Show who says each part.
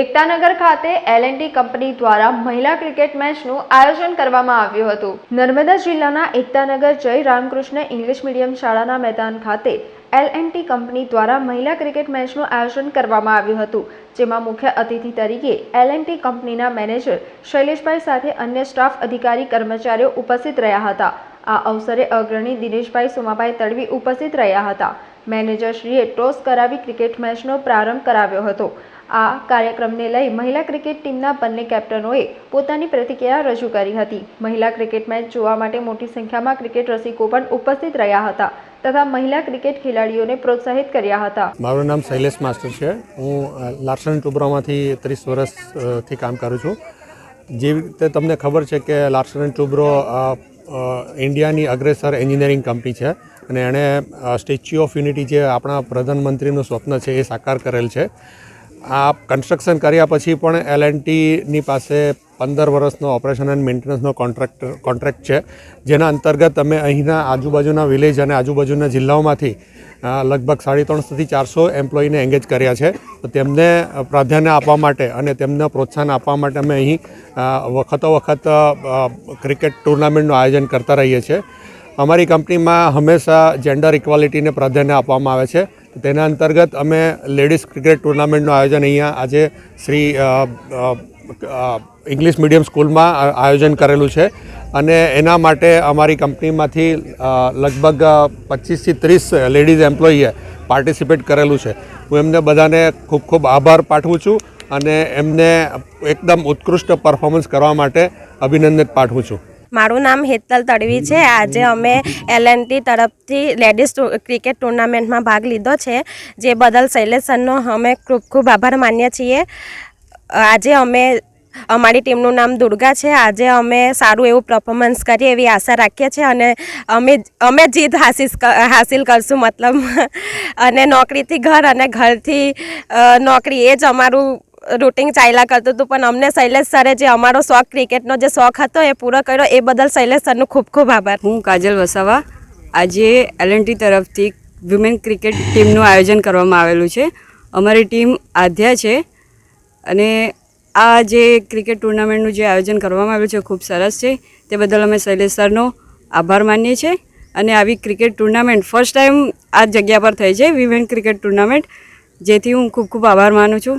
Speaker 1: એકતાનગર ખાતે L company દ્વારા મહિલા ક્રિકેટ મેચનું આયોજન કરવામાં આવ્યું હતું. નર્મદા જિલ્લાના એકતાનગર જય રામકૃષ્ણ ઇંગ્લિશ મીડિયમ શાળાના મેદાન ખાતે એલ કંપની દ્વારા મહિલા ક્રિકેટ મેચનું આયોજન કરવામાં આવ્યું હતું, જેમાં મુખ્ય અતિથિ તરીકે એલ કંપનીના મેનેજર શૈલેષભાઈ સાથે અન્ય સ્ટાફ અધિકારી કર્મચારીઓ ઉપસ્થિત રહ્યા હતા. આ અવસરે અગ્રણી દિનેશભાઈ સુમાભાઈ તડવી ઉપસ્થિત રહ્યા હતા. મેનેજરશ્રીએ ટોસ કરાવી ક્રિકેટ મેચનો પ્રારંભ કરાવ્યો હતો. આ કાર્યક્રમને લઈ મહિલા ક્રિકેટ ટીમના બંને કેપ્ટનોએ પોતાની પ્રતિક્રિયા રજૂ કરી હતી. મહિલા ક્રિકેટ મેચ જોવા માટે મોટી સંખ્યામાં ક્રિકેટ રસિકો પણ ઉપસ્થિત રહ્યા હતા તથા મહિલા ક્રિકેટ ખેલાડીઓને પ્રોત્સાહિત કર્યા હતા.
Speaker 2: મારું નામ શૈલેષ માસ્ટર છે. હું લાર્સન ટુબ્રોમાંથી ત્રીસ વર્ષથી કામ કરું છું. જેવી રીતે તમને ખબર છે કે લાર્સન ટુબ્રો ઇન્ડિયાની અગ્રેસર એન્જિનિયરિંગ કંપની છે અને એણે સ્ટેચ્યુ ઓફ યુનિટી જે આપણા પ્રધાનમંત્રીનું સ્વપ્ન છે એ સાકાર કરેલ છે. આ કન્સ્ટ્રક્શન કર્યા પછી પણ એલની પાસે પંદર વર્ષનો ઓપરેશન એન્ડ મેન્ટેનન્સનો કોન્ટ્રાક્ટ કોન્ટ્રાક્ટ છે, જેના અંતર્ગત અમે અહીંના આજુબાજુના વિલેજ અને આજુબાજુના જિલ્લાઓમાંથી લગભગ સાડી ત્રણસોથી ચારસો એમ્પ્લોયીને એંગેજ કર્યા છે. તો તેમને પ્રાધાન્ય આપવા માટે અને તેમને પ્રોત્સાહન આપવા માટે અમે અહીં વખતો વખત ક્રિકેટ ટુર્નામેન્ટનું આયોજન કરતા રહીએ છીએ. અમારી કંપનીમાં હંમેશા જેન્ડર ઇક્વાલિટીને પ્રાધાન્ય આપવામાં આવે છે. તેના અંતર્ગત અમે લેડીઝ ક્રિકેટ ટુર્નામેન્ટનું આયોજન અહીંયા આજે શ્રી ઇંગ્લિશ મીડિયમ સ્કૂલમાં આયોજન કરેલું છે. અને એના માટે અમારી કંપનીમાંથી લગભગ પચીસથી ત્રીસ લેડીઝ એમ્પ્લોયીએ પાર્ટિસિપેટ કરેલું છે. હું એમને બધાને ખૂબ ખૂબ આભાર પાઠવું છું અને એમને એકદમ ઉત્કૃષ્ટ પરફોર્મન્સ કરવા માટે અભિનંદન પાઠવું છું.
Speaker 3: મારું નામ હેતલ તડવી છે. આજે અમે એલએનટી તરફથી લેડીઝ ક્રિકેટ ટુર્નામેન્ટમાં ભાગ લીધો છે. જે બદલ શૈલેષ સરનો અમે ખૂબ ખૂબ આભાર માનીએ છીએ. આજે અમે, અમારી ટીમનું નામ દુર્ગા છે. આજે અમે સારું એવું પરફોર્મન્સ કરીએ એવી આશા રાખીએ છીએ અને અમે અમે જીત હાસિલ હાસિલ કરશું મતલબ. અને નોકરીથી ઘર અને ઘરથી નોકરી એ જ અમારું રૂટિન ચાલ્યા કરતું હતું, પણ અમને શૈલેષ સરે જે અમારો શોખ, ક્રિકેટનો જે શોખ હતો, એ પૂરો કર્યો. એ બદલ શૈલેષ સરનો ખૂબ ખૂબ આભાર.
Speaker 4: હું કાજલ વસાવા. આજે એલએનટી તરફથી વિમેન ક્રિકેટ ટીમનું આયોજન કરવામાં આવેલું છે. અમારી ટીમ આધ્યા છે અને આ જે ક્રિકેટ ટુર્નામેન્ટનું જે આયોજન કરવામાં આવ્યું છે ખૂબ સરસ છે. તે બદલ અમે શૈલેષ સરનો આભાર માનીએ છીએ. અને આવી ક્રિકેટ ટુર્નામેન્ટ ફર્સ્ટ ટાઈમ આ જગ્યા પર થઈ છે વિમેન ક્રિકેટ ટુર્નામેન્ટ જેથી હું ખૂબ ખૂબ આભાર માનું છું.